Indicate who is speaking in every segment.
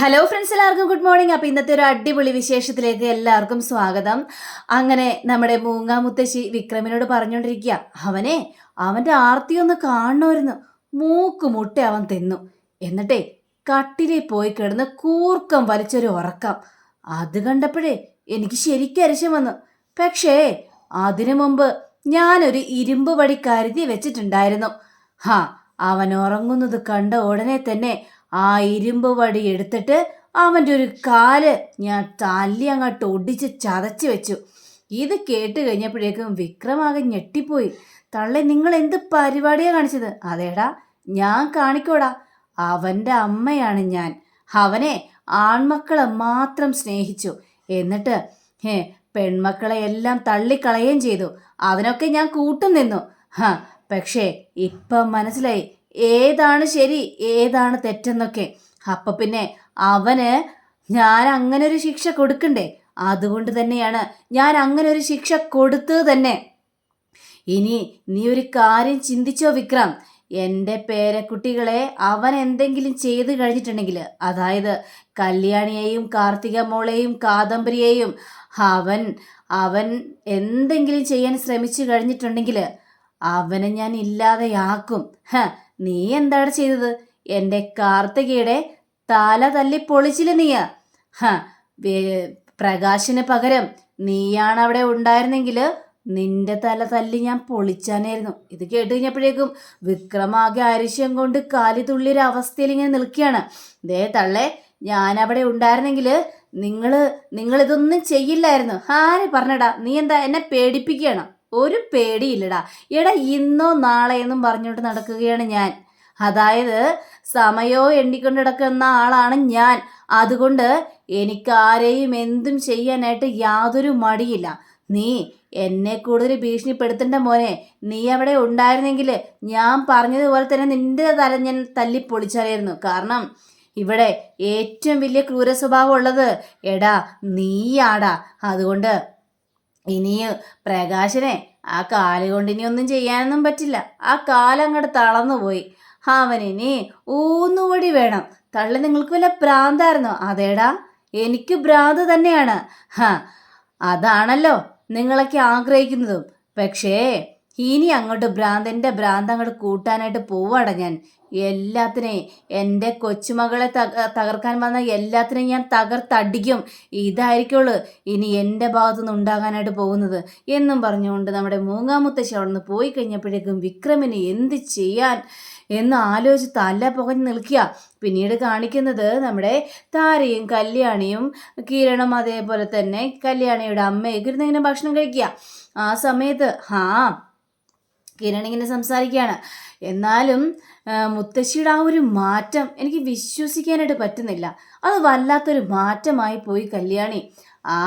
Speaker 1: Hello friends എല്ലാവർക്കും good morning അപ്പോൾ ഇന്നത്തെ ഒരു അടിപൊളി വിശേഷത്തിലേക്ക് എല്ലാവർക്കും സ്വാഗതം. അങ്ങനെ നമ്മുടെ മൂങ്ങാമുത്തശ്ശി വിക്രമിനോട് പറഞ്ഞുകൊണ്ടിരിക്കുക അവനെ അവന്റെ ആർത്തി ഒന്ന് കാണണമായിരുന്നു മൂക്ക് മുട്ട അവൻ തിന്നു. എന്നിട്ടേ കട്ടിലിൽ പോയി കിടന്ന് കൂർക്കം വലിച്ചൊരു ഉറക്കം. അത് കണ്ടപ്പോഴേ എനിക്ക് ശരിക്കും അരിശം വന്നു. പക്ഷേ അതിനു മുമ്പ് ഞാനൊരു ഇരുമ്പ് വടി കരുതി വെച്ചിട്ടുണ്ടായിരുന്നു. ഹാ അവൻ ഉറങ്ങുന്നത് കണ്ട ഉടനെ തന്നെ ആ ഇരുമ്പ് വടി എടുത്തിട്ട് അവന്റെ ഒരു കാൽ ഞാൻ തല്ലി അങ്ങോട്ട് ഒടിച്ച് ചതച്ച് വെച്ചു. ഇത് കേട്ട് കഴിഞ്ഞപ്പോഴേക്കും വിക്രമാകെ ഞെട്ടിപ്പോയി. തള്ളെ നിങ്ങൾ എന്ത് പരിപാടിയാണ് കാണിച്ചത്? അതേടാ ഞാൻ കാണിക്കോടാ. അവന്റെ അമ്മയാണ് ഞാൻ. അവനെ ആൺമക്കളെ മാത്രം സ്നേഹിച്ചു. എന്നിട്ട് ഹേ പെൺമക്കളെ എല്ലാം തള്ളിക്കളയുകയും ചെയ്തു. അതിനൊക്കെ ഞാൻ കൂട്ടും നിന്നു പക്ഷേ ഇപ്പം മനസ്സിലായി. ഏതാണ് ശരി ഏതാണ് തെറ്റെന്നൊക്കെ. അപ്പൊ പിന്നെ അവന് ഞാൻ അങ്ങനെ ഒരു ശിക്ഷ കൊടുക്കണ്ടേ? അതുകൊണ്ട് തന്നെയാണ് ഞാൻ അങ്ങനെ ഒരു ശിക്ഷ കൊടുത്തത് തന്നെ. ഇനി നീ ഒരു കാര്യം ചിന്തിച്ചോ വിക്രം? എന്റെ പേരക്കുട്ടികളെ അവൻ എന്തെങ്കിലും ചെയ്തു കഴിഞ്ഞിട്ടുണ്ടെങ്കിൽ അതായത് കല്യാണിയെയും കാർത്തിക മോളെയും കാദംബരിയെയും അവൻ അവൻ എന്തെങ്കിലും ചെയ്യാൻ ശ്രമിച്ചു കഴിഞ്ഞിട്ടുണ്ടെങ്കിൽ അവനെ ഞാൻ ഇല്ലാതെയാക്കും. ഹ നീ എന്താണ് ചെയ്തത്? എന്റെ കാർത്തികയുടെ തല തല്ലി പൊളിച്ചില്ല നീയ ഹ പ്രകാശിന് പകരം നീയാണ് അവിടെ ഉണ്ടായിരുന്നെങ്കിൽ നിന്റെ തല തല്ലി ഞാൻ പൊളിച്ചാനായിരുന്നു. ഇത് കേട്ട് കഴിഞ്ഞപ്പോഴേക്കും വിക്രമാകെ അരിശം കൊണ്ട് കാലി തുള്ളിയൊരു അവസ്ഥയിൽ ഇങ്ങനെ നിൽക്കുകയാണ്. ദേ തള്ളേ ഞാൻ അവിടെ ഉണ്ടായിരുന്നെങ്കിൽ നിങ്ങൾ നിങ്ങളിതൊന്നും ചെയ്യില്ലായിരുന്നു. ആര് പറഞ്ഞടാ? നീ എന്താ എന്നെ പേടിപ്പിക്കുകയാണ്? ഒരു പേടിയില്ലടാ. എടാ ഇന്നോ നാളെ എന്നും പറഞ്ഞുകൊണ്ട് നടക്കുകയാണ് ഞാൻ. അതായത് സമയോ എണ്ണിക്കൊണ്ട് നടക്കുന്ന ആളാണ് ഞാൻ. അതുകൊണ്ട് എനിക്ക് ആരെയും എന്തും ചെയ്യാനായിട്ട് യാതൊരു മടിയില്ല. നീ എന്നെ കൂടുതൽ ഭീഷണിപ്പെടുത്തേണ്ട മോനെ. നീ അവിടെ ഉണ്ടായിരുന്നെങ്കിൽ ഞാൻ പറഞ്ഞതുപോലെ തന്നെ നിന്റെ തല ഞാൻ തല്ലി പൊളിച്ചറിയായിരുന്നു കാരണം ഇവിടെ ഏറ്റവും വലിയ ക്രൂര സ്വഭാവം ഉള്ളത് എടാ നീയാടാ. അതുകൊണ്ട് ഇനി പ്രകാശനെ ആ കാലുകൊണ്ട് ഇനി ഒന്നും ചെയ്യാനൊന്നും പറ്റില്ല. ആ കാലങ്ങോട്ട് തളർന്നു പോയി. അവനിനി ഊന്നുവടി വേണം. തള്ളി നിങ്ങൾക്ക് വല്ല ഭ്രാന്തായിരുന്നോ? അതേടാ എനിക്ക് ഭ്രാന്ത് തന്നെയാണ്. ഹാ അതാണല്ലോ നിങ്ങളൊക്കെ ആഗ്രഹിക്കുന്നതും. പക്ഷേ ഇനി അങ്ങോട്ട് ഭ്രാന്തന്റെ ഭ്രാന്ത് അങ്ങോട്ട് കൂട്ടാനായിട്ട് പോവാടാ ഞാൻ. എല്ലാത്തിനെയും. എന്റെ കൊച്ചുമകളെ തക തകർക്കാൻ വന്ന എല്ലാത്തിനെയും ഞാൻ തകർത്തടിക്കും. ഇതായിരിക്കുള്ളൂ ഇനി എന്റെ ഭാഗത്തുനിന്ന് ഉണ്ടാകാനായിട്ട് പോകുന്നത്. എന്നും പറഞ്ഞുകൊണ്ട് നമ്മുടെ മൂങ്ങാമുത്തശ്ശി അവിടെ നിന്ന് പോയി കഴിഞ്ഞപ്പോഴേക്കും വിക്രമിന് എന്ത് ചെയ്യാൻ എന്ന് ആലോചിച്ച് തല പുകഞ്ഞ് നിൽക്കുക. പിന്നീട് കാണിക്കുന്നത് നമ്മുടെ താരയും കല്യാണിയും കിരണം അതേപോലെ തന്നെ കല്യാണിയുടെ അമ്മയൊക്കെ ഇരുന്ന് ഇങ്ങനെ ഭക്ഷണം കഴിക്കുക. ആ സമയത്ത് ഹാ കിരൺ ഇങ്ങനെ സംസാരിക്കുകയാണ്. എന്നാലും മുത്തശ്ശിയുടെ ആ ഒരു മാറ്റം എനിക്ക് വിശ്വസിക്കാനായിട്ട് പറ്റുന്നില്ല. അത് വല്ലാത്തൊരു മാറ്റമായി പോയി കല്യാണി. ആ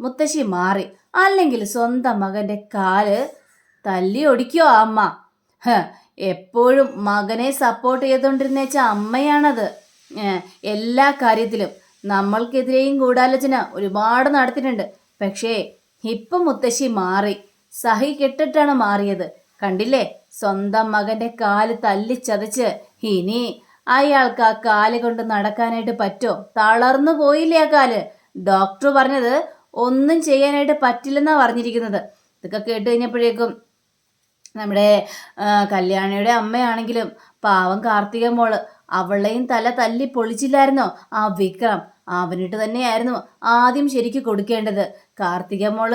Speaker 1: മുത്തശ്ശി മാറി. അല്ലെങ്കിൽ സ്വന്തം മകന്റെ കാൽ തല്ലി ഒടിക്കോ അമ്മ? എപ്പോഴും മകനെ സപ്പോർട്ട് ചെയ്തുകൊണ്ടിരുന്ന വെച്ച അമ്മയാണത് എല്ലാ കാര്യത്തിലും. നമ്മൾക്കെതിരെയും ഗൂഢാലോചന ഒരുപാട് നടത്തിയിട്ടുണ്ട്. പക്ഷേ ഇപ്പം മുത്തശ്ശി മാറി. സഹി കെട്ടിട്ടാണ് മാറിയത്. കണ്ടില്ലേ? സ്വന്തം മകന്റെ കാൽ തല്ലിച്ചതച്ച് ഇനി അയാൾക്ക് ആ കാൽ കൊണ്ട് നടക്കാനായിട്ട് പറ്റോ? തളർന്നു പോയില്ലേ ആ കാൽ? ഡോക്ടർ പറഞ്ഞത് ഒന്നും ചെയ്യാനായിട്ട് പറ്റില്ലെന്നാ പറഞ്ഞിരിക്കുന്നത്. ഇതൊക്കെ കേട്ട് കഴിഞ്ഞപ്പോഴേക്കും നമ്മുടെ കല്യാണിയുടെ അമ്മയാണെങ്കിലും പാവം കാർത്തിക മോൾ അവളെയും തല തല്ലി പൊളിച്ചില്ലായിരുന്നോ? ആ വിക്രം അവനിട്ട് തന്നെയായിരുന്നു ആദ്യം ശരിക്ക് കൊടുക്കേണ്ടത്. കാർത്തിക മോൾ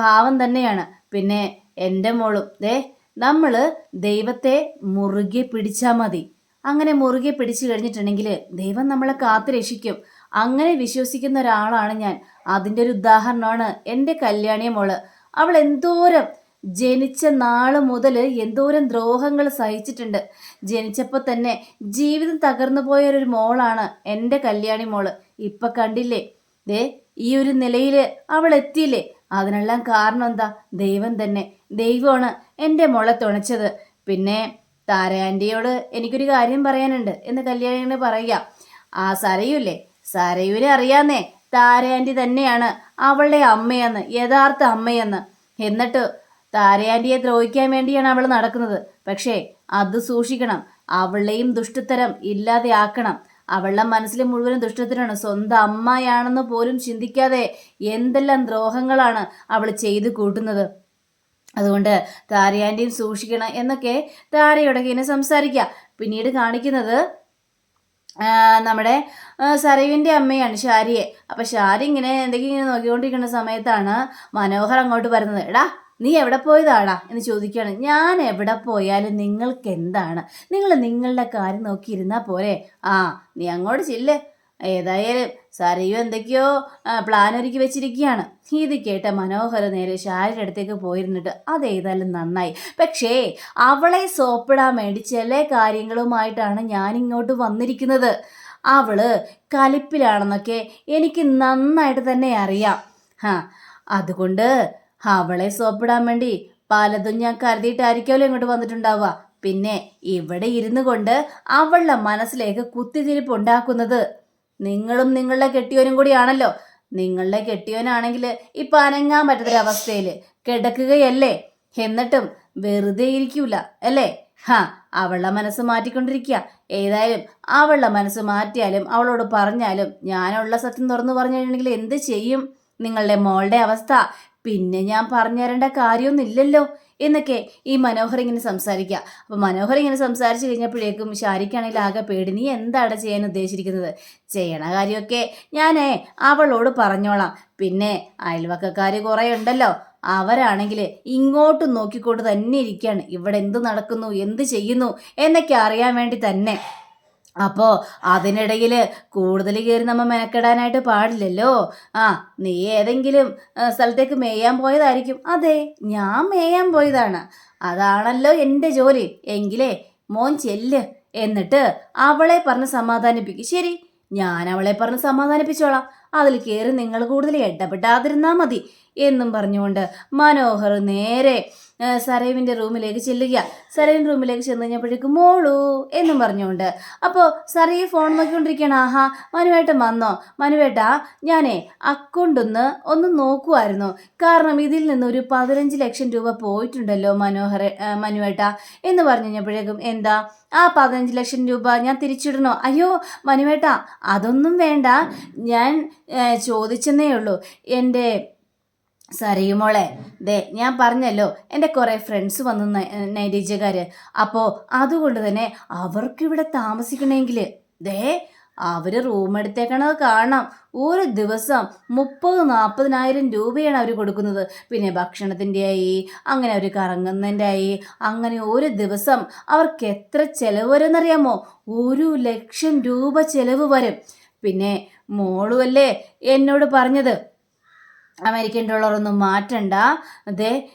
Speaker 1: പാവം തന്നെയാണ്. പിന്നെ എന്റെ മോളും. ദേ നമ്മൾ ദൈവത്തെ മുറുകെ പിടിച്ചാൽ മതി. അങ്ങനെ മുറുകെ പിടിച്ചു കഴിഞ്ഞിട്ടുണ്ടെങ്കിൽ ദൈവം നമ്മളെ കാത്തു രക്ഷിക്കും. അങ്ങനെ വിശ്വസിക്കുന്ന ഒരാളാണ് ഞാൻ. അതിന്റെ ഒരു ഉദാഹരണമാണ് എന്റെ കല്യാണിയ മോൾ. അവൾ എന്തോരം ജനിച്ച നാൾ മുതൽ എന്തോരം ദ്രോഹങ്ങൾ സഹിച്ചിട്ടുണ്ട്. ജനിച്ചപ്പോൾ തന്നെ ജീവിതം തകർന്നു പോയ ഒരു മോളാണ് എന്റെ കല്യാണി മോൾ. ഇപ്പം കണ്ടില്ലേ? ദേ ഈ ഒരു നിലയിൽ അവൾ എത്തിയില്ലേ? അതിനെല്ലാം കാരണം എന്താ? ദൈവം തന്നെ. ദൈവമാണ് എന്റെ മോളെ തുണച്ചത്. പിന്നെ താരാന്റിയോട് എനിക്കൊരു കാര്യം പറയാനുണ്ട്. എന്ന് കല്യാണിനെ പറയുക ആ സരയൂല്ലേ? സരയുവിനെ അറിയാന്നേ. താരാന്റി തന്നെയാണ് അവളുടെ അമ്മയെന്ന് യഥാർത്ഥ അമ്മയെന്ന്. എന്നിട്ട് താരയാന്റിയെ ദ്രോഹിക്കാൻ വേണ്ടിയാണ് അവൾ നടക്കുന്നത്. പക്ഷേ അത് സൂക്ഷിക്കണം. അവളെയും ദുഷ്ടത്തരം ഇല്ലാതെയാക്കണം. അവളുടെ മനസ്സിൽ മുഴുവനും ദുഷ്ടത്തിനാണ്. സ്വന്തം അമ്മയാണെന്ന് പോലും ചിന്തിക്കാതെ എന്തെല്ലാം ദ്രോഹങ്ങളാണ് അവൾ ചെയ്തു കൂട്ടുന്നത്. അതുകൊണ്ട് താരയാന്റെയും സൂക്ഷിക്കണം എന്നൊക്കെ താരയോടൊക്കെ ഇങ്ങനെ സംസാരിക്കുക. പിന്നീട് കാണിക്കുന്നത് നമ്മുടെ സരവിന്റെ അമ്മയാണ് ഷാരിയെ അപ്പം ഷാരി ഇങ്ങനെ എന്തെങ്കിലും ഇങ്ങനെ നോക്കിക്കൊണ്ടിരിക്കുന്ന സമയത്താണ് മനോഹർ അങ്ങോട്ട് വരുന്നത്. എടാ നീ എവിടെ പോയതാടാ? എന്ന് ചോദിക്കുകയാണ്. ഞാൻ എവിടെ പോയാലും നിങ്ങൾക്ക് എന്താണ്? നിങ്ങൾ നിങ്ങളുടെ കാര്യം നോക്കിയിരുന്നാൽ പോരെ. ആ നീ അങ്ങോട്ട് ചില്ല്. ഏതായാലും സരയു എന്തൊക്കെയോ പ്ലാൻ ഒരുക്കി വെച്ചിരിക്കുകയാണ്. ഇത് കേട്ട മനോഹര നേരെ ഷാരിയുടെ അടുത്തേക്ക് പോയിരുന്നിട്ട് അതേതായാലും നന്നായി. പക്ഷേ അവളെ സോപ്പിടാൻ വേണ്ടി ചില കാര്യങ്ങളുമായിട്ടാണ് ഞാൻ ഇങ്ങോട്ട് വന്നിരിക്കുന്നത്. അവൾ കലിപ്പിലാണെന്നൊക്കെ എനിക്ക് നന്നായിട്ട് തന്നെ അറിയാം. ആ അതുകൊണ്ട് അവളെ സോപ്പിടാൻ വേണ്ടി പലതും ഞാൻ കരുതിയിട്ടായിരിക്കുമല്ലോ ഇങ്ങോട്ട് വന്നിട്ടുണ്ടാവുക. പിന്നെ ഇവിടെ ഇരുന്നു കൊണ്ട് അവളുടെ മനസ്സിലേക്ക് കുത്തിതിരിപ്പ് ഉണ്ടാക്കുന്നത്. നിങ്ങളും നിങ്ങളുടെ കെട്ടിയോനും കൂടിയാണല്ലോ. നിങ്ങളുടെ കെട്ടിയോനാണെങ്കിൽ ഇപ്പം അനങ്ങാൻ പറ്റാത്തൊരവസ്ഥയിൽ കിടക്കുകയല്ലേ? എന്നിട്ടും വെറുതെ ഇരിക്കൂല അല്ലേ? ഹാ അവളുടെ മനസ്സ് മാറ്റിക്കൊണ്ടിരിക്കുക. ഏതായാലും അവളുടെ മനസ്സ് മാറ്റിയാലും അവളോട് പറഞ്ഞാലും ഞാനുള്ള സത്യം തുറന്നു പറഞ്ഞു കഴിഞ്ഞിട്ടുണ്ടെങ്കിൽ എന്ത് ചെയ്യും? നിങ്ങളുടെ മോളുടെ അവസ്ഥ പിന്നെ ഞാൻ പറഞ്ഞു തരേണ്ട കാര്യമൊന്നുമില്ലല്ലോ എന്നൊക്കെ ഈ മനോഹർ ഇങ്ങനെ സംസാരിക്കുക. അപ്പോൾ മനോഹർ ഇങ്ങനെ സംസാരിച്ചു കഴിഞ്ഞപ്പോഴേക്കും ഷാരിക്കാണെങ്കിൽ ആകെ പേടി. നീ എന്താണ് ചെയ്യാൻ ഉദ്ദേശിച്ചിരിക്കുന്നത്? ചെയ്യണ കാര്യമൊക്കെ ഞാനേ അവളോട് പറഞ്ഞോളാം. പിന്നെ അയൽവക്കക്കാർ കുറേ ഉണ്ടല്ലോ. അവരാണെങ്കിൽ ഇങ്ങോട്ട് നോക്കിക്കൊണ്ട് തന്നെ ഇരിക്കുകയാണ്. ഇവിടെ എന്ത് നടക്കുന്നു? എന്ത് ചെയ്യുന്നു? എന്നൊക്കെ അറിയാൻ വേണ്ടി തന്നെ. അപ്പോൾ അതിനിടയിൽ കൂടുതൽ കയറി നമ്മൾ മെനക്കെടാനായിട്ട് പാടില്ലല്ലോ. ആ നീ ഏതെങ്കിലും സ്ഥലത്തേക്ക് മേയാൻ പോയതായിരിക്കും. അതെ ഞാൻ മേയാൻ പോയതാണ്. അതാണല്ലോ എന്റെ ജോലി. എങ്കിലേ മോൻ ചെല്ല്. എന്നിട്ട് അവളെ പറഞ്ഞ് സമാധാനിപ്പിക്കും. ശരി ഞാൻ അവളെ പറഞ്ഞ് സമാധാനിപ്പിച്ചോളാം. അതിൽ കയറി നിങ്ങൾ കൂടുതൽ ഇടപെടാതിരുന്നാൽ മതി എന്നും പറഞ്ഞുകൊണ്ട് മനോഹർ നേരെ സരയുവിന്റെ റൂമിലേക്ക് ചെല്ലുക. സരയൻ റൂമിലേക്ക് ചെന്ന് കഴിഞ്ഞപ്പോഴേക്കും മോളു എന്നും പറഞ്ഞുകൊണ്ട്. അപ്പോൾ സരയു ഫോൺ നോക്കിക്കൊണ്ടിരിക്കുകയാണ്. ആഹാ മനുവേട്ടൻ വന്നോ? മനുവേട്ടാ ഞാനേ അക്കൗണ്ട് ഒന്ന് ഒന്ന് നോക്കുമായിരുന്നു കാരണം ഇതിൽ നിന്ന് ഒരു പതിനഞ്ച് ലക്ഷം രൂപ പോയിട്ടുണ്ടല്ലോ മനോഹര മനുവേട്ട എന്ന് പറഞ്ഞു കഴിഞ്ഞപ്പോഴേക്കും എന്താ? ആ പതിനഞ്ച് ലക്ഷം രൂപ ഞാൻ തിരിച്ചിടണോ? അയ്യോ മനുവേട്ട അതൊന്നും വേണ്ട. ഞാൻ ചോദിച്ചെന്നേ ഉള്ളൂ. എന്റെ സരയുമോളെ ദേ ഞാൻ പറഞ്ഞല്ലോ എന്റെ കുറേ ഫ്രണ്ട്സ് വന്നു നൈരീജ്യക്കാർ അപ്പോൾ അതുകൊണ്ട് തന്നെ അവർക്കിവിടെ താമസിക്കണമെങ്കിൽ ദേ അവർ റൂം എടുത്തേക്കണത് കാണാം ഒരു ദിവസം മുപ്പത് നാൽപ്പതിനായിരം രൂപയാണ് അവർ കൊടുക്കുന്നത്. പിന്നെ ഭക്ഷണത്തിന്റെ ആയി അങ്ങനെ അവർ കറങ്ങുന്നതിന്റെ ആയി അങ്ങനെ ഒരു ദിവസം അവർക്ക് എത്ര ചിലവ് വരുമെന്നറിയാമോ? ഒരു ലക്ഷം രൂപ ചിലവ് വരും. പിന്നെ മോളുമല്ലേ എന്നോട് പറഞ്ഞത് അമേരിക്കൻ ഡോളറൊന്നും മാറ്റണ്ട. അതെ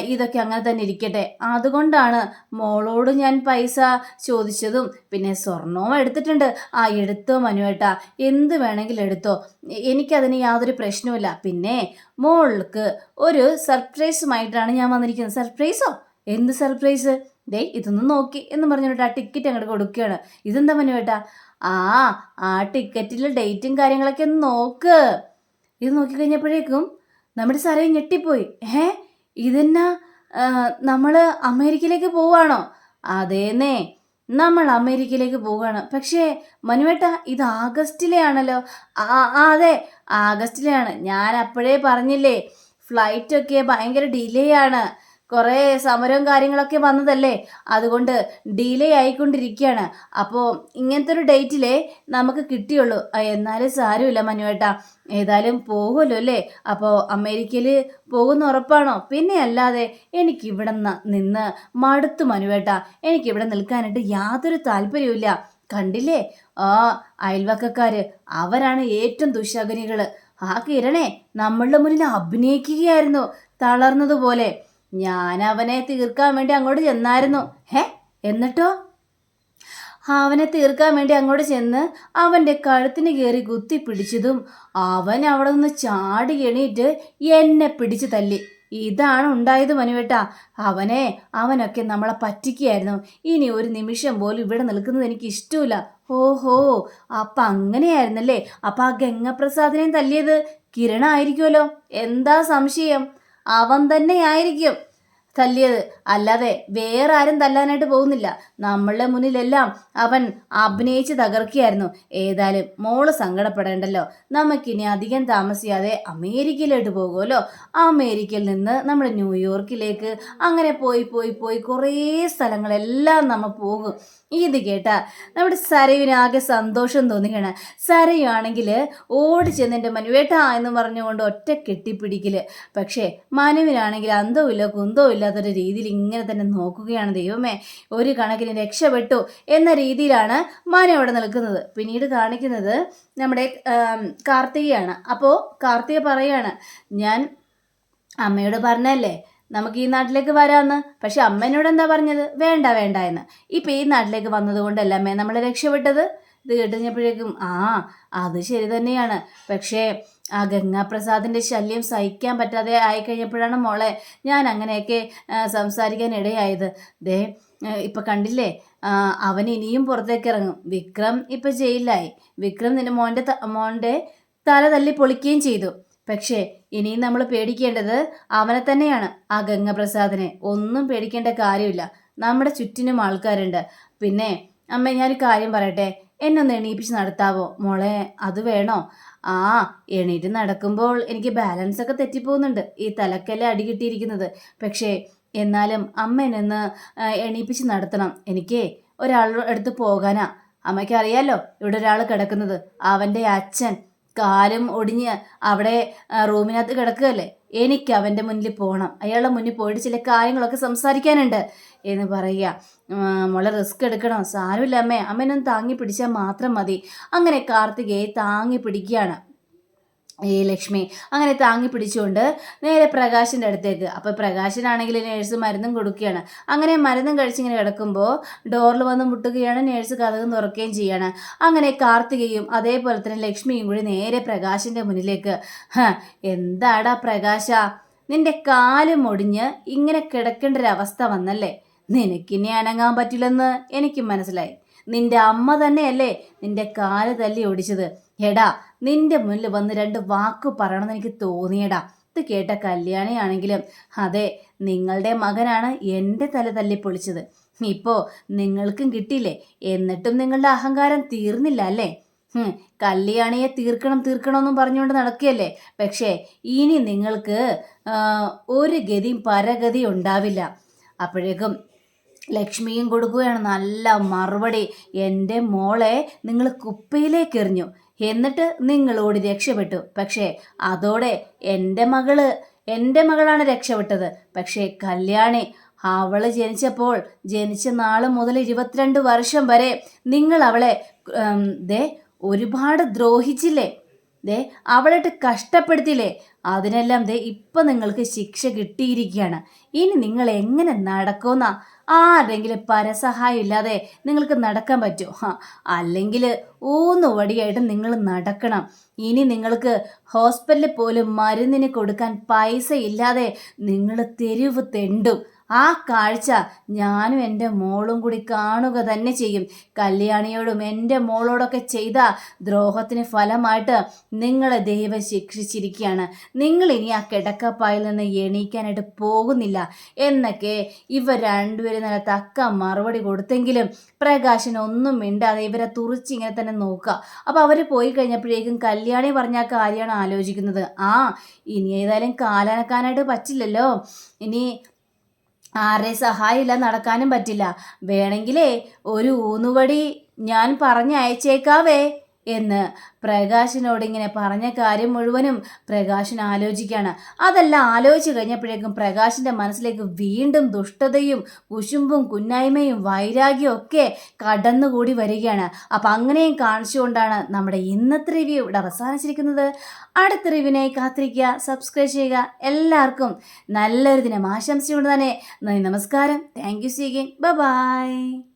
Speaker 1: ഇതൊക്കെ അങ്ങനെ തന്നെ ഇരിക്കട്ടെ. അതുകൊണ്ടാണ് മോളോട് ഞാൻ പൈസ ചോദിച്ചതും. പിന്നെ സ്വർണവും എടുത്തിട്ടുണ്ട്. ആ എടുത്തോ മനുവേട്ടാ. എന്ത് വേണമെങ്കിലും എടുത്തോ. എനിക്കതിന് യാതൊരു പ്രശ്നവുമില്ല. പിന്നെ മോൾക്ക് ഒരു സർപ്രൈസുമായിട്ടാണ് ഞാൻ വന്നിരിക്കുന്നത്. സർപ്രൈസോ? എന്ത് സർപ്രൈസ്? ദേ ഇതൊന്നും നോക്കി എന്ന് പറഞ്ഞിട്ട് ആ ടിക്കറ്റ് അങ്ങോട്ട് കൊടുക്കുകയാണ്. ഇതെന്താ മനുവേട്ടാ? ആ ആ ടിക്കറ്റിലെ ഡേറ്റും കാര്യങ്ങളൊക്കെ ഒന്ന് നോക്ക്. ഇത് നോക്കിക്കഴിഞ്ഞപ്പോഴേക്കും നമ്മുടെ സാറേ ഞെട്ടിപ്പോയി. ഏ ഇതെന്നാ നമ്മൾ അമേരിക്കയിലേക്ക് പോവാണോ അതേന്നേ നമ്മൾ അമേരിക്കയിലേക്ക് പോവുകയാണ്. പക്ഷേ മനുവേട്ട ഇത് ആഗസ്റ്റിലെ ആണല്ലോ ആ അതെ ആഗസ്റ്റിലെയാണ്. ഞാൻ അപ്പോഴേ പറഞ്ഞില്ലേ ഫ്ലൈറ്റൊക്കെ ഭയങ്കര ഡിലേ ആണ് കുറേ സമരവും കാര്യങ്ങളൊക്കെ വന്നതല്ലേ? അതുകൊണ്ട് ഡിലേ ആയിക്കൊണ്ടിരിക്കുകയാണ് അപ്പോൾ ഇങ്ങനത്തെ ഒരു ഡേറ്റിലേ നമുക്ക് കിട്ടിയുള്ളൂ. എന്നാലും സാരമില്ല മനുവേട്ട. ഏതായാലും പോകുമല്ലോ അല്ലേ? അപ്പോൾ അമേരിക്കയിൽ പോകുന്ന ഉറപ്പാണോ? പിന്നെ അല്ലാതെ എനിക്കിവിടെ നിന്ന് മടുത്തു മനുവേട്ട. എനിക്കിവിടെ നിൽക്കാനായിട്ട് യാതൊരു താല്പര്യവുമില്ല കണ്ടില്ലേ? ആ അയൽവക്കക്കാര്. അവരാണ് ഏറ്റവും ദുശകനികൾ ആ കിരണേ നമ്മളുടെ മുന്നിൽ അഭിനയിക്കുകയായിരുന്നു. തളർന്നതുപോലെ. ഞാൻ അവനെ തീർക്കാൻ വേണ്ടി അങ്ങോട്ട് ചെന്നായിരുന്നു. ഹേ എന്നിട്ടോ? അവനെ തീർക്കാൻ വേണ്ടി അങ്ങോട്ട് ചെന്ന് അവന്റെ കഴുത്തിന് കയറി കുത്തി പിടിച്ചതും അവൻ അവിടെ നിന്ന് ചാടി എണീറ്റ് എന്നെ പിടിച്ചു തല്ലി. ഇതാണ് ഉണ്ടായത് മനുവേട്ട. അവനെ അവനൊക്കെ നമ്മളെ പറ്റിക്കുകയായിരുന്നു. ഇനി ഒരു നിമിഷം പോലും ഇവിടെ നിൽക്കുന്നത് എനിക്ക് ഇഷ്ടമില്ല ഓഹോ അപ്പം അങ്ങനെയായിരുന്നല്ലേ? അപ്പം ആ ഗംഗപ്രസാദിനെയും തല്ലിയത് കിരണായിരിക്കുമല്ലോ. എന്താ സംശയം? അവൻ തന്നെ ആയിരിക്കും തല്ലിയത്. അല്ലാതെ വേറെ ആരും തല്ലാനായിട്ട് പോകുന്നില്ല. നമ്മളുടെ മുന്നിലെല്ലാം അവൻ അഭിനയിച്ച് തകർക്കുകയായിരുന്നു. ഏതായാലും മോൾ സങ്കടപ്പെടേണ്ടല്ലോ. നമുക്കിനി അധികം താമസിയാതെ അമേരിക്കയിലോട്ട് പോകുമല്ലോ. അമേരിക്കയിൽ നിന്ന് നമ്മൾ ന്യൂയോർക്കിലേക്ക് അങ്ങനെ പോയി പോയി പോയി കുറേ സ്ഥലങ്ങളെല്ലാം നമ്മൾ പോകും. ഇത് കേട്ടാ നമ്മുടെ സരയുവിന് ആകെ സന്തോഷം തോന്നുകയാണ്. സരയുവാണെങ്കിൽ ഓടി ചെന്ന് മനുവേട്ടാ എന്ന് പറഞ്ഞുകൊണ്ട് ഒറ്റ കെട്ടിപ്പിടിക്കൽ പക്ഷേ മനുവിനാണെങ്കിൽ അന്തവും ഇല്ല കുന്തവും ഇല്ലാത്തൊരു രീതിയിൽ ഇങ്ങനെ തന്നെ നോക്കുകയാണ്. ദൈവമേ ഒരു കണക്കിന് രക്ഷപ്പെട്ടു എന്ന രീതിയിലാണ് മാന അവിടെ നിൽക്കുന്നത്. പിന്നീട് കാണിക്കുന്നത് നമ്മുടെ കാർത്തികയാണ്. അപ്പോൾ കാർത്തിക പറയാണ് ഞാൻ അമ്മയോട് പറഞ്ഞല്ലേ നമുക്ക് ഈ നാട്ടിലേക്ക് വരാമെന്ന് പക്ഷെ അമ്മേനോട് എന്താ പറഞ്ഞത്? വേണ്ട വേണ്ട എന്ന്. ഇപ്പം ഈ നാട്ടിലേക്ക് വന്നതുകൊണ്ടല്ല അമ്മേ നമ്മളെ രക്ഷപ്പെട്ടത്? ഇത് കേട്ടുകഴിഞ്ഞപ്പോഴേക്കും ആ അത് ശരി തന്നെയാണ്. പക്ഷേ ആ ഗംഗാപ്രസാദിന്റെ ശല്യം സഹിക്കാൻ പറ്റാതെ ആയിക്കഴിഞ്ഞപ്പോഴാണ് മോളെ ഞാൻ അങ്ങനെയൊക്കെ സംസാരിക്കാൻ ഇടയായത്. ദേ ഇപ്പം കണ്ടില്ലേ? അവൻ ഇനിയും പുറത്തേക്ക് ഇറങ്ങും വിക്രം ഇപ്പം ജയിലിലായി. വിക്രം നിന്റെ മോന്റെ മോന്റെ തല തല്ലി പൊളിക്കുകയും ചെയ്തു. പക്ഷേ ഇനിയും നമ്മൾ പേടിക്കേണ്ടത് അവനെ തന്നെയാണ് ആ ഗംഗപ്രസാദിനെ. ഒന്നും പേടിക്കേണ്ട കാര്യമില്ല. നമ്മുടെ ചുറ്റിനും ആൾക്കാരുണ്ട്. പിന്നെ അമ്മ ഞാനൊരു കാര്യം പറയട്ടെ? എന്നെ ഒന്ന് എണീപ്പിച്ച് നടത്താവോ? മോളെ അത് വേണോ? ആ എണീറ്റ് നടക്കുമ്പോൾ എനിക്ക് ബാലൻസ് ഒക്കെ തെറ്റിപ്പോകുന്നുണ്ട്. ഈ തലക്കല്ലേ അടി കിട്ടിയിരിക്കുന്നത്. പക്ഷേ എന്നാലും അമ്മ എന്നെ എണീപ്പിച്ച് നടത്തണം. എനിക്കേ ഒരാളുടെ അടുത്ത് പോകാനാ. അമ്മയ്ക്ക് അറിയാലോ ഇവിടെ ഒരാൾ കിടക്കുന്നത്. അവന്റെ അച്ഛൻ. കാലും ഒടിഞ്ഞ് അവിടെ റൂമിനകത്ത് കിടക്കുകയല്ലേ? എനിക്ക് അവന്റെ മുന്നിൽ പോകണം അയാളുടെ മുന്നിൽ പോയിട്ട് ചില കാര്യങ്ങളൊക്കെ സംസാരിക്കാനുണ്ട് എന്ന് പറയുക. മോളെ റിസ്ക് എടുക്കണം? സാരമില്ല അമ്മേ. അമ്മേനൊന്ന് താങ്ങി പിടിച്ചാൽ മാത്രം മതി. അങ്ങനെ കാർത്തികയെ താങ്ങി പിടിക്കുകയാണ്. ഈ ലക്ഷ്മി അങ്ങനെ താങ്ങി പിടിച്ചുകൊണ്ട് നേരെ പ്രകാശിന്റെ അടുത്തേക്ക്. അപ്പോൾ പ്രകാശനാണെങ്കിൽ നേഴ്സ് മരുന്നും കൊടുക്കുകയാണ്. അങ്ങനെ മരുന്നും കഴിച്ചിങ്ങനെ കിടക്കുമ്പോൾ ഡോറിൽ വന്ന് മുട്ടുകയാണ് നേഴ്സ് കഥകം തുറക്കുകയും ചെയ്യുകയാണ് അങ്ങനെ കാർത്തികയും അതേപോലെ തന്നെ ലക്ഷ്മിയും കൂടി നേരെ പ്രകാശിന്റെ മുന്നിലേക്ക്. എന്താടാ പ്രകാശ? നിന്റെ കാൽ മൊടിഞ്ഞ് ഇങ്ങനെ കിടക്കേണ്ട ഒരു അവസ്ഥ വന്നല്ലേ? നിനക്കിനി അനങ്ങാൻ പറ്റില്ലെന്ന് എനിക്ക് മനസ്സിലായി. നിന്റെ അമ്മ തന്നെയല്ലേ നിന്റെ കാൽ തല്ലി ഓടിച്ചത്. എടാ നിന്റെ മുന്നിൽ വന്ന് രണ്ട് വാക്ക് പറയണമെന്ന് എനിക്ക് തോന്നിയടാ. ഇത് കേട്ട കല്യാണിയാണെങ്കിലും അതെ നിങ്ങളുടെ മകനാണ് എന്റെ തല തല്ലി പൊളിച്ചത് ഇപ്പോ നിങ്ങൾക്കും കിട്ടിയില്ലേ? എന്നിട്ടും നിങ്ങളുടെ അഹങ്കാരം തീർന്നില്ല അല്ലേ? കല്യാണിയെ തീർക്കണം തീർക്കണമെന്നും പറഞ്ഞുകൊണ്ട് നടക്കുകയല്ലേ? പക്ഷേ ഇനി നിങ്ങൾക്ക് ഒരു ഗതിയും പരഗതി ഉണ്ടാവില്ല. അപ്പോഴേക്കും ലക്ഷ്മിയും കൊടുക്കുകയാണ്. നല്ല മറുപടി. എന്റെ മോളെ നിങ്ങൾ കുപ്പയിലേക്ക് എറിഞ്ഞു. എന്നിട്ട് നിങ്ങളോട് രക്ഷപ്പെട്ടു. പക്ഷേ അതോടെ എന്റെ മകൾ എന്റെ മകളാണ് രക്ഷപ്പെട്ടത്. പക്ഷേ കല്യാണി അവൾ ജനിച്ചപ്പോൾ ജനിച്ച നാൾ മുതൽ ഇരുപത്തിരണ്ട് വർഷം വരെ നിങ്ങൾ അവളെ ദേ ഒരുപാട് ദ്രോഹിച്ചില്ലേ? ദേ അവളിട്ട് കഷ്ടപ്പെടുത്തിയില്ലേ? അതിനെല്ലാം ദേ ഇപ്പം നിങ്ങൾക്ക് ശിക്ഷ കിട്ടിയിരിക്കുകയാണ്. ഇനി നിങ്ങൾ എങ്ങനെ നടക്കുമെന്നാ? ആരെങ്കിലും പരസഹായം ഇല്ലാതെ നിങ്ങൾക്ക് നടക്കാൻ പറ്റുമോ അല്ലെങ്കിൽ ഊന്നു വടിയായിട്ട് നിങ്ങൾ നടക്കണം. ഇനി നിങ്ങൾക്ക് ഹോസ്പിറ്റലിൽ പോലും മരുന്നിന് കൊടുക്കാൻ പൈസ ഇല്ലാതെ നിങ്ങൾ തെരുവ് തെണ്ടും. ആ കാഴ്ച ഞാനും എന്റെ മോളും കൂടി കാണുക തന്നെ ചെയ്യും. കല്യാണിയോടും എന്റെ മോളോടൊക്കെ ചെയ്ത ദ്രോഹത്തിന് ഫലമായിട്ട് നിങ്ങളെ ദൈവം ശിക്ഷിച്ചിരിക്കുകയാണ്. നിങ്ങൾ ഇനി ആ കിടക്കപ്പായിൽ നിന്ന് എണീക്കാനായിട്ട് പോകുന്നില്ല. എന്നൊക്കെ ഇവർ രണ്ടുപേരും നല്ല തക്ക മറുപടി കൊടുത്തെങ്കിലും പ്രകാശൻ ഒന്നും മിണ്ടാതെ ഇവരെ തുറിച്ച് ഇങ്ങനെ തന്നെ നോക്കുക. അപ്പോൾ അവർ പോയി കഴിഞ്ഞപ്പോഴേക്കും കല്യാണി പറഞ്ഞ കാര്യമാണ് ആലോചിക്കുന്നത്. ആ ഇനി ഏതായാലും കാലാനക്കാനായിട്ട് പറ്റില്ലല്ലോ. ഇനി ആരെ സഹായമില്ല നടക്കാനും പറ്റില്ല. വേണമെങ്കിലേ ഒരു ഊന്നുവടി ഞാൻ പറഞ്ഞയച്ചേക്കാവേ. എന്ന് പ്രകാശിനോട് ഇങ്ങനെ പറഞ്ഞ കാര്യം മുഴുവനും പ്രകാശൻ ആലോചിക്കുകയാണ്. അതെല്ലാം ആലോചിച്ച് കഴിഞ്ഞപ്പോഴേക്കും പ്രകാശിന്റെ മനസ്സിലേക്ക് വീണ്ടും ദുഷ്ടതയും കുശുമ്പും കുന്നായ്മയും വൈരാഗ്യവും ഒക്കെ കടന്നുകൂടി വരികയാണ്. അപ്പം അങ്ങനെയും കാണിച്ചുകൊണ്ടാണ് നമ്മുടെ ഇന്നത്തെ റിവ്യൂ ഇവിടെ അവസാനിച്ചിരിക്കുന്നത്. അടുത്ത റിവ്യൂവിനായി കാത്തിരിക്കുക സബ്സ്ക്രൈബ് ചെയ്യുക എല്ലാവർക്കും നല്ലൊരു ദിനം ആശംസിച്ചുകൊണ്ട് തന്നെ നന്ദി നമസ്കാരം. Thank you സീഗിൻ by